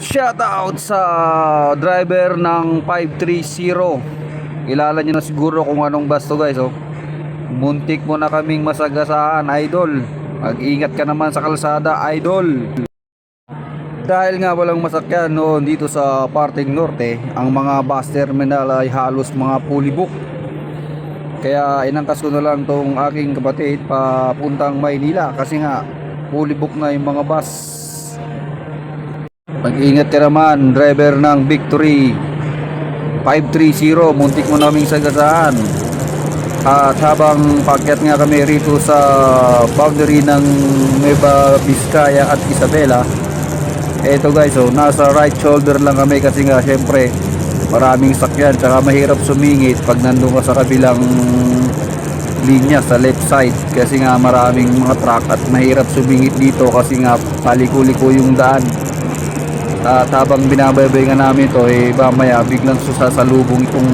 Shoutout sa driver ng 530 Kilala nyo na siguro kung anong bus to guys oh. Muntik mo na kaming masagasaan idol. Mag-ingat ka naman sa kalsada idol. Dahil nga walang masakyan noon dito sa parting norte Ang mga bus terminal ay halos mga fully book Kaya inangkas ko na lang tong aking kapatid papuntang Maynila Kasi nga fully book na yung mga bus Mag-ingat ka naman, driver ng Victory. 530, muntik mo naming sagasaan. At habang pakyat nga kami rito sa boundary ng Nueva Vizcaya at Isabela, eto guys, oh, nasa right shoulder lang kami kasi nga syempre maraming sakyan tsaka mahirap sumingit pag nandun ka sa kabilang linya sa left side. Kasi nga maraming mga truck at mahirap sumingit dito kasi nga paliko-liko yung daan at habang binabaybay nga namin to eh mamaya biglang susasalubong itong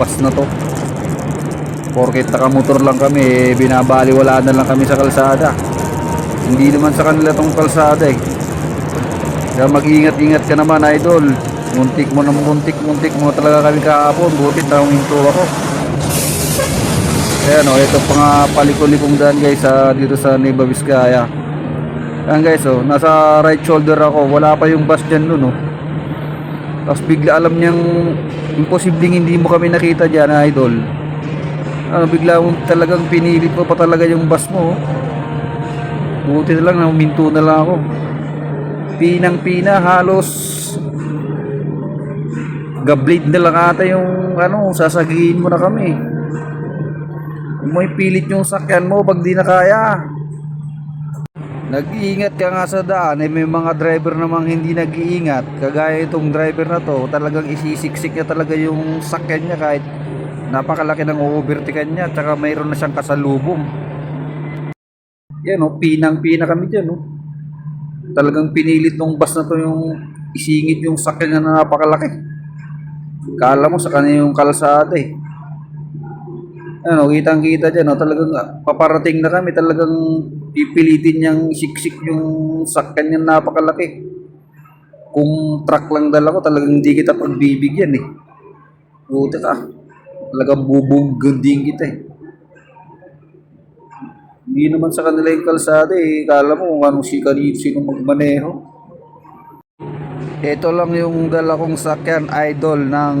bus na to. Porket nakamotor lang kami eh binabaliwala na lang kami sa kalsada. Hindi naman sa kanila tong kalsada eh. Kaya mag-ingat-ingat ka naman idol. Muntik mo na muntik muntik mo talaga kami kahapon. Butit na huminto ako. Ayan o ito pa nga paliko-likong daan guys sa, dito sa Nueva Vizcaya Ayan guys, oh, nasa right shoulder ako. Wala pa yung bus dyan nun, oh. Tapos bigla alam niyang imposibleng hindi mo kami nakita dyan, idol. Ano, bigla mong talagang pinilit mo pa talaga yung bus mo, oh. Buti na lang, naminto na lang ako. Pinang-pina, halos gablade na lang ata yung ano, sasagihin mo na kami. Kung may pilit yung sakyan mo pag di na kaya. Nag-iingat ka nga sa daan, eh may mga driver namang hindi nag-iingat. Kagaya itong driver na to, talagang isisiksik niya talaga yung sakyan niya kahit napakalaki ng overtaken niya, tsaka mayroon na siyang kasalubong. Yan o, pinang-pina kami dyan o. Talagang pinilit ng bus na to yung isingit yung sakyan niya na napakalaki. Kala mo sa kanya yung kalsada eh. Ano, kitang kita dyan, no? talagang ah, paparating na kami, talagang pipilitin niyang siksik yung sakyan niyang napakalaki. Kung truck lang dala ko, talagang hindi kita pagbibigyan eh. Buti ka. Talagang bubugundin kita eh. Hindi naman sa kanila yung kalsada eh. Kala mo kung anong si kanino sino magmaneho. Ito lang yung dala kong sakyan idol ng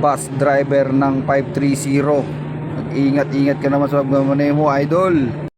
bus driver ng 530. Mag-ingat-ingat ka naman sa pagmamaneho mo, idol.